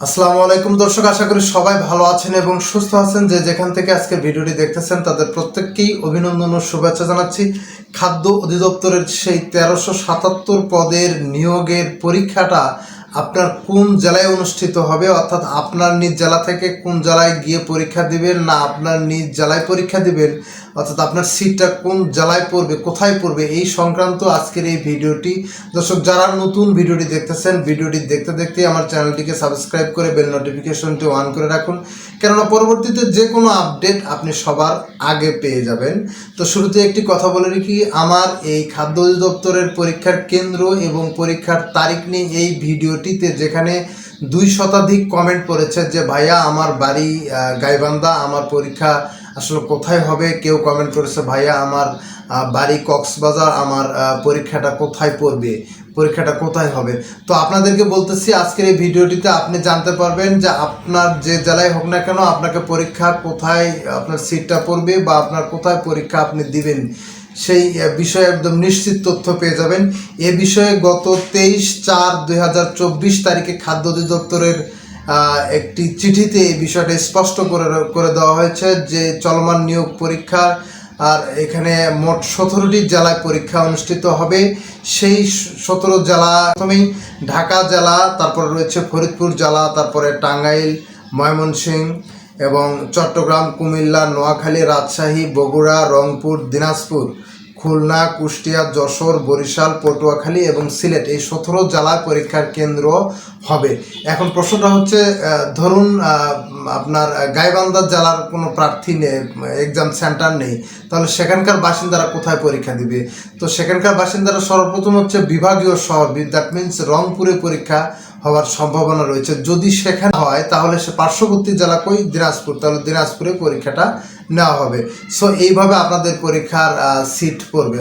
আসসালামু আলাইকুম দর্শক, আশা করি সবাই ভালো আছেন এবং সুস্থ আছেন। যে যেখান থেকে আজকে ভিডিওটি দেখতেছেন, তাদের প্রত্যেককেই অভিনন্দন ও শুভেচ্ছা জানাচ্ছি। খাদ্য অধিদপ্তরের সেই তেরোশো সাতাত্তর পদের নিয়োগের পরীক্ষাটা আপনার কোন জেলায় অনুষ্ঠিত হবে? অর্থাৎ আপনার নিজ জেলা থেকে কোন জেলায় গিয়ে পরীক্ষা দিবেন, না আপনার নিজ জেলায় পরীক্ষা দিবেন? অর্থাৎ আপনার সিটটা কোন জেলায় পড়বে, কোথায় পড়বে, এই সংক্রান্ত আজকের এই ভিডিওটি। দর্শক, যারা নতুন ভিডিওটি দেখতেছেন, ভিডিওটি দেখতে দেখতে আমার চ্যানেলটিকে সাবস্ক্রাইব করে বেল নোটিফিকেশনটি অন করে রাখুন। কেননা পরবর্তীতে যে কোনো আপডেট আপনি সবার আগে পেয়ে যাবেন। তো শুরুতে একটি কথা বলে রাখি, আমার এই খাদ্য অধিদপ্তরের পরীক্ষার কেন্দ্র এবং পরীক্ষার তারিখ নিয়ে এই ভিডিওটিতে যেখানে দুই শতাধিক কমেন্ট পড়েছে যে, ভাইয়া, আমার বাড়ি গাইবান্ধা, আমার পরীক্ষা আসলে কোথায় হবে? কেউ কমেন্ট করেছে, ভাইয়া, আমার বাড়ি কক্সবাজার, আমার পরীক্ষাটা কোথায় পড়বে? পরীক্ষাটা কোথায় হবে? তো আপনাদেরকে বলতেছি, আজকের এই ভিডিওটিতে আপনি জানতে পারবেন যে আপনার যে জেলায় হোক না কেন আপনাকে পরীক্ষা কোথায়, আপনার সিটটা পড়বে বা আপনার কোথায় পরীক্ষা আপনি দিবেন। সেই বিষয়ে একদম নিশ্চিত তথ্য পেয়ে যাবেন। এ বিষয়ে গত তেইশ চার দুই তারিখে খাদ্য অধিদপ্তরের একটি চিঠিতে এই বিষয়টা স্পষ্ট করে করে দেওয়া হয়েছে যে চলমান নিয়োগ পরীক্ষা আর এখানে মোট সতেরোটি জেলায় পরীক্ষা অনুষ্ঠিত হবে। সেই সতেরো জেলা প্রথমেই ঢাকা জেলা, তারপরে রয়েছে ফরিদপুর জেলা, তারপরে টাঙ্গাইল, ময়মনসিংহ এবং চট্টগ্রাম, কুমিল্লা, নোয়াখালী, রাজশাহী, বগুড়া, রংপুর, দিনাজপুর। খুলনা, কুষ্টিয়া, যশোর, বরিশাল, পটুয়াখালী এবং সিলেট এই সতেরো জেলায় পরীক্ষার কেন্দ্র হবে। এখন প্রশ্নটা হচ্ছে ধরুন আপনার গাইবান্ধা জেলার কোনো প্রার্থী নেই এক্সাম সেন্টার নেই, তাহলে সেখানকার বাসিন্দারা কোথায় পরীক্ষা দিবে? তো সেখানকার বাসিন্দারা সর্বপ্রথম হচ্ছে বিভাগীয় শহর দ্যাট মিন্স রংপুরে পরীক্ষা হওয়ার সম্ভাবনা রয়েছে। যদি সেখানে হয়, তাহলে সে পার্শ্ববর্তী জেলা কই? দিনাজপুর। তাহলে দিনাজপুরে পরীক্ষাটা নেওয়া হবে। সো এইভাবে আপনাদের পরীক্ষার সিট পড়বে।